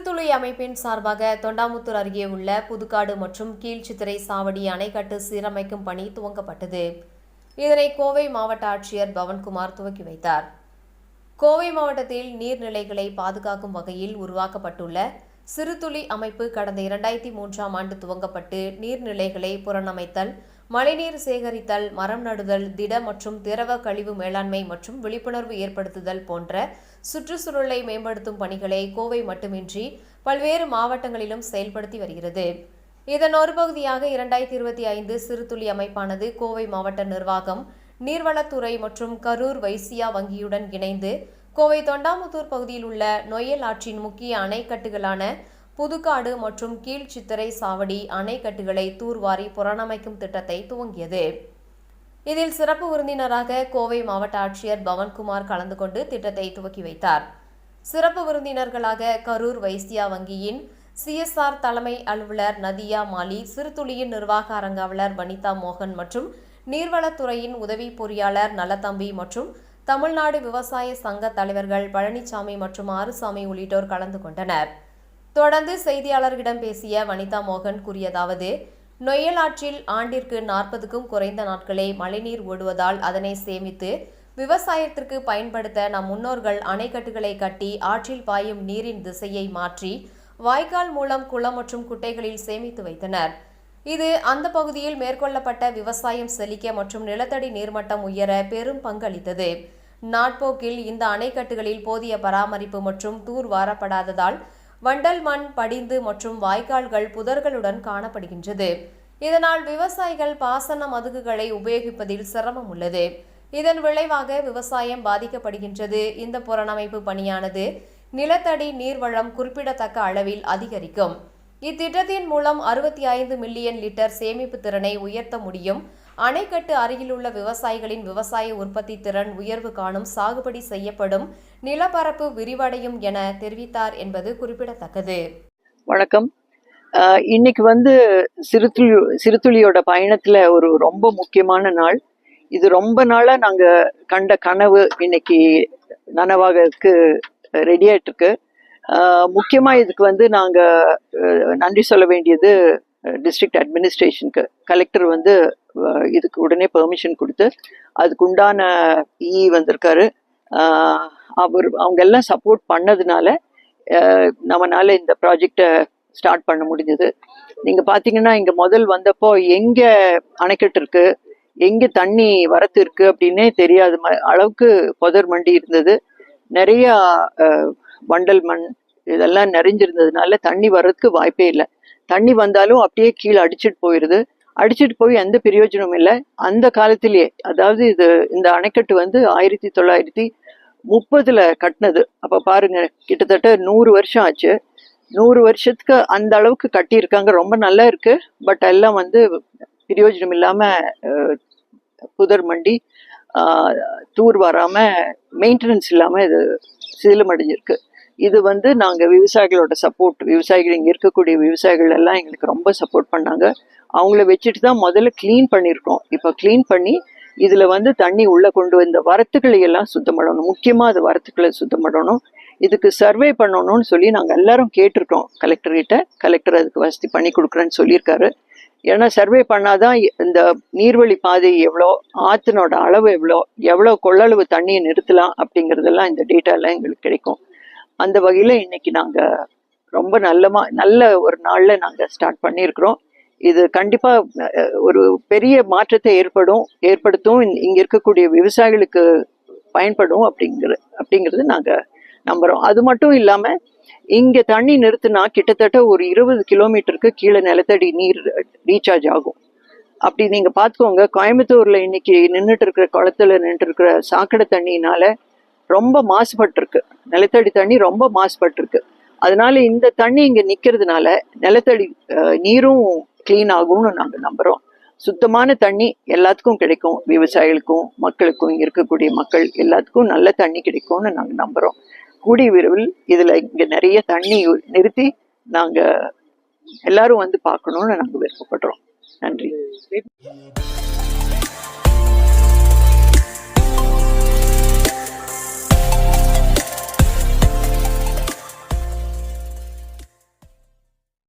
சிறுதுளை அமைப்பின் சார்பாக தொண்டாமுத்தூர் அருகே உள்ள புதுக்காடு மற்றும் கீழ்ச்சித்திரை சாவடி அணைக்கட்டு சீரமைக்கும் பணி துவங்கப்பட்டது. இதனை கோவை மாவட்ட ஆட்சியர் பவன்குமார் துவக்கி வைத்தார். கோவை மாவட்டத்தில் நீர்நிலைகளை பாதுகாக்கும் வகையில் உருவாக்கப்பட்டுள்ள சிறுதுளி அமைப்பு கடந்த இரண்டாயிரத்தி மூன்றாம் ஆண்டு துவங்கப்பட்டு நீர்நிலைகளை புறணமைத்தல் மழைநீர் சேகரித்தல் மரம் நடுதல் திட மற்றும் திரவ கழிவு மேலாண்மை மற்றும் விழிப்புணர்வு ஏற்படுத்துதல் போன்ற சுற்றுச்சூழலை மேம்படுத்தும் பணிகளை கோவை மட்டுமின்றி பல்வேறு மாவட்டங்களிலும் செயல்படுத்தி வருகிறது. இதன் ஒரு பகுதியாக இரண்டாயிரத்தி இருபத்தி ஐந்து சிறுதுளி அமைப்பானது கோவை மாவட்ட நிர்வாகம் நீர்வளத்துறை மற்றும் கரூர் வைசியா வங்கியுடன் இணைந்து கோவை தொண்டாமுத்தூர் பகுதியில் உள்ள நொயல் ஆற்றின் முக்கிய அணைக்கட்டுகளான புதுக்காடு மற்றும் கீழ்ச்சித்திரை சாவடி அணைக்கட்டுகளை தூர்வாரி புறணமைக்கும் திட்டத்தை துவங்கியது. இதில் சிறப்பு விருந்தினராக கோவை மாவட்ட ஆட்சியர் பவன்குமார் கலந்து கொண்டு திட்டத்தை துவக்கி வைத்தார். சிறப்பு விருந்தினர்களாக கரூர் வைசியா வங்கியின் சிஎஸ்ஆர் தலைமை அலுவலர் நதியா மாலி சிறுதுளியின் நிர்வாக அரங்காவலர் வனிதா மோகன் மற்றும் நீர்வளத்துறையின் உதவி பொறியாளர் நலத்தம்பி மற்றும் தமிழ்நாடு விவசாய சங்க தலைவர்கள் பழனிசாமி மற்றும் ஆறுசாமி உள்ளிட்டோர் கலந்து கொண்டனர். தொடர்ந்து செய்தியாளர்களிடம் பேசிய வனிதா மோகன் கூறியதாவது நொய்யலாற்றில் ஆண்டிற்கு நாற்பதுக்கும் குறைந்த நாட்களே மழைநீர் ஓடுவதால் அதனை சேமித்து விவசாயத்திற்கு பயன்படுத்த நம் முன்னோர்கள் அணைக்கட்டுகளை கட்டி ஆற்றில் பாயும் நீரின் திசையை மாற்றி வாய்க்கால் மூலம் குளம் மற்றும் குட்டைகளில் சேமித்து வைத்தனர். இது அந்த பகுதியில் மேற்கொள்ளப்பட்ட விவசாயம் செழிக்க மற்றும் நிலத்தடி நீர்மட்டம் உயர பெரும் பங்களித்தது. நாட்போக்கில் இந்த அணைக்கட்டுகளில் போதிய பராமரிப்பு மற்றும் தூர் வாரப்படாததால் வண்டல் மண் படிந்து மற்றும் வாய்க்கால்கள் புதர்களுடன் காணப்படுகின்றது. இதனால் விவசாயிகள் பாசன மதுகுகளை உபயோகிப்பதில் சிரமம் உள்ளது. இதன் விளைவாக விவசாயம் பாதிக்கப்படுகின்றது. இந்த புறணமைப்பு பணியானது நிலத்தடி நீர்வளம் குறிப்பிடத்தக்க அளவில் அதிகரிக்கும். இத்திட்டத்தின் மூலம் அறுபத்தி ஐந்து மில்லியன் லிட்டர் சேமிப்பு திறனை உயர்த்த முடியும். அணைக்கட்டு அருகிலுள்ள விவசாயிகளின் விவசாய உற்பத்தி திறன் உயர்வு காணும் சாகுபடி செய்யப்படும் நிலப்பரப்பு விரிவடையும் என தெரிவித்தார் என்பது குறிப்பிடத்தக்கது. வணக்கம். இன்னைக்கு வந்து சிறுத்துளி சிறுத்துளியோட பயணத்துல ஒரு ரொம்ப முக்கியமான நாள். இது ரொம்ப நாளா நாங்க கண்ட கனவு இன்னைக்கு நனவாகிறதுக்கு ரெடி ஆயிட்டு இருக்கு முக்கியமா இதுக்கு வந்து நாங்க நன்றி சொல்ல வேண்டியது டிஸ்ட்ரிக்ட் அட்மினிஸ்ட்ரேஷனுக்கு. கலெக்டர் வந்து இதுக்கு உடனே பெர்மிஷன் கொடுத்து அதுக்கு உண்டான இ e வந்திருக்காரு அவர் அவங்க எல்லாம் சப்போர்ட் பண்ணதுனால நம்மனால இந்த ப்ராஜெக்டை ஸ்டார்ட் பண்ண முடிஞ்சது. நீங்கள் பார்த்தீங்கன்னா இங்கே முதல் வந்தப்போ எங்கே அணைக்கட்டு இருக்கு எங்கே தண்ணி வரத்து இருக்கு அப்படின்னே தெரியாத ம- அளவுக்கு புதர் மண்டி இருந்தது. நிறையா வண்டல் மண் இதெல்லாம் நிறைஞ்சிருந்ததுனால தண்ணி வர்றதுக்கு வாய்ப்பே இல்லை. தண்ணி வந்தாலும் அப்படியே கீழே அடிச்சிட்டு போயிடுது அடிச்சிட்டு போய் எந்த பிரயோஜனமும் இல்லை. அந்த காலத்திலேயே அதாவது இது இந்த அணைக்கட்டு வந்து ஆயிரத்தி தொள்ளாயிரத்தி முப்பதுல கட்டினது. அப்ப பாருங்க கிட்டத்தட்ட நூறு வருஷம் ஆச்சு. நூறு வருஷத்துக்கு அந்த அளவுக்கு கட்டியிருக்காங்க. ரொம்ப நல்லா இருக்கு. பட் எல்லாம் வந்து பிரயோஜனம் இல்லாம புதர் மண்டி தூர் வராம மெயின்டெனன்ஸ் இல்லாம இது சிதிலமடைஞ்சிருக்கு இது வந்து நாங்கள் விவசாயிகளோட சப்போர்ட் விவசாயிகள் இங்கே இருக்கக்கூடிய விவசாயிகள் எல்லாம் எங்களுக்கு ரொம்ப சப்போர்ட் பண்ணாங்க. அவங்கள வச்சுட்டு தான் முதல்ல க்ளீன் பண்ணியிருக்கோம் இப்போ க்ளீன் பண்ணி இதில் வந்து தண்ணி உள்ளே கொண்டு வந்த வரத்துக்களை எல்லாம் சுத்தம் பண்ணணும். முக்கியமாக அது வரத்துக்களை சுத்தம் பண்ணணும். இதுக்கு சர்வே பண்ணணும்னு சொல்லி நாங்கள் எல்லாரும் கேட்டிருக்கோம். கலெக்டர்கிட்ட கலெக்டர் அதுக்கு வசதி பண்ணி கொடுக்குறேன்னு சொல்லியிருக்காரு. ஏன்னா சர்வே பண்ணாதான் இந்த நீர்வழி பாதை எவ்வளோ ஆற்றினோட அளவு எவ்வளோ எவ்வளோ கொள்ளளவு தண்ணியை நிறுத்தலாம் அப்படிங்கிறதெல்லாம் இந்த டேட்டாலாம் எங்களுக்கு கிடைக்கும். அந்த வகையில் இன்னைக்கு நாங்கள் ரொம்ப நல்லமா நல்ல ஒரு நாளில் நாங்கள் ஸ்டார்ட் பண்ணியிருக்கிறோம். இது கண்டிப்பாக ஒரு பெரிய மாற்றத்தை ஏற்படும் ஏற்படுத்தும். இங்க- இருக்கக்கூடிய விவசாயிகளுக்கு பயன்படும் அப்படிங்கிற அப்படிங்கிறது நாங்கள் நம்புறோம். அது மட்டும் இல்லாமல் இங்கே தண்ணி நிறுத்தினா கிட்டத்தட்ட ஒரு இருபது கிலோமீட்டருக்கு கீழே நிலத்தடி நீர் ரீசார்ஜ் ஆகும். அப்படி நீங்க பார்த்துக்கோங்க கோயம்புத்தூர்ல இன்னைக்கு நின்றுட்டு இருக்கிற குளத்துல நின்றுட்டு இருக்கிற சாக்கடை தண்ணினால ரொம்ப மாசுபட்டிருக்கு. நிலத்தடி தண்ணி ரொம்ப மாசுபட்டிருக்கு. அதனால இந்த தண்ணி இங்க நிக்கிறதுனால நிலத்தடி நீரும் கிளீன் ஆகும்னு நாங்கள் நம்புகிறோம் சுத்தமான தண்ணி எல்லாத்துக்கும் கிடைக்கும். விவசாயிகளுக்கும் மக்களுக்கும் இருக்கக்கூடிய மக்கள் எல்லாத்துக்கும் நல்ல தண்ணி கிடைக்கும்னு நாங்கள் நம்புறோம். கூடிய விரைவில் இதில் இங்கே நிறைய தண்ணி நிறுத்தி நாங்கள் எல்லாரும் வந்து பார்க்கணும்னு நாங்கள் விருப்பப்படுறோம். நன்றி.